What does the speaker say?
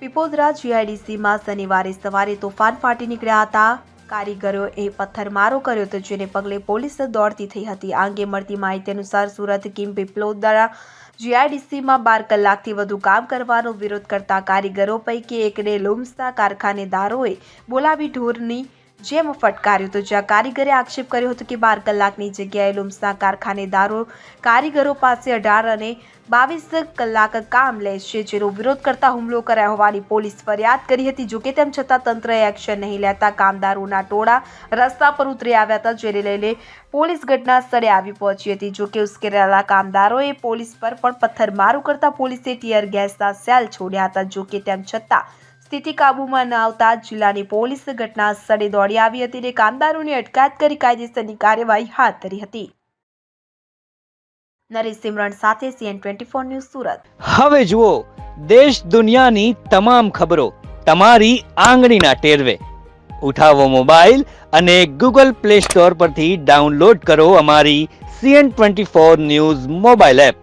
પીપોદરા જીઆઈડીસીમાં શનિવારે સવારે તોફાન ફાટી નીકળ્યા હતા. કારીગરોએ પથ્થરમારો કર્યો હતો, જેને પગલે પોલીસ દોડતી થઈ હતી. આ અંગે મળતી માહિતી અનુસાર સુરત કિમ પીપલોદરા જીઆઈડીસીમાં બાર કલાકથી વધુ કામ કરવાનો વિરોધ કરતા કારીગરો પૈકી એકને લુમ્સના કારખાનેદારોએ બોલાવી ઢોરની જેમ ફટકાર્યો હતો જ્યાં કારીગરે આક્ષેપ કર્યો હતો કે બાર કલાકની જગ્યાએ લુમ્સના કારખાનેદારો કારીગરો પાસે અઢાર અને બાવીસ કલાક કામ લે છે, જેનો વિરોધ કરતા હુમલો કરાયો હોવાની પોલીસ ફરિયાદ કરી હતી. જોકે તેમ છતાં તંત્રએ એક્શન નહીં લેતા કામદારોના ટોળા રસ્તા પર ઉતરી આવ્યા હતા, જેને લઈને પોલીસ ઘટના સ્થળે આવી પહોંચી હતી. જોકે ઉશ્કેરાયેલા કામદારોએ પોલીસ પર પણ પથ્થરમારો કરતા પોલીસે ટીયર ગેસના સેલ છોડ્યા હતા. જોકે તેમ છતાં સ્થિતિ કાબૂમાં ન આવતા જિલ્લાની પોલીસ ઘટના સ્થળે દોડી આવી હતી અને કામદારોની અટકાયત કરી કાયદેસરની કાર્યવાહી હાથ ધરી હતી. નરેશ સિમરણ સાથે CN twenty four news Surat. હવે જુઓ, દેશ દુનિયાની તમામ ખબરો તમારી આંગળીના ટેરવે. ઉઠાવો મોબાઈલ અને ગૂગલ પ્લે સ્ટોર પરથી ડાઉનલોડ કરો અમારી CN twenty four news mobile app.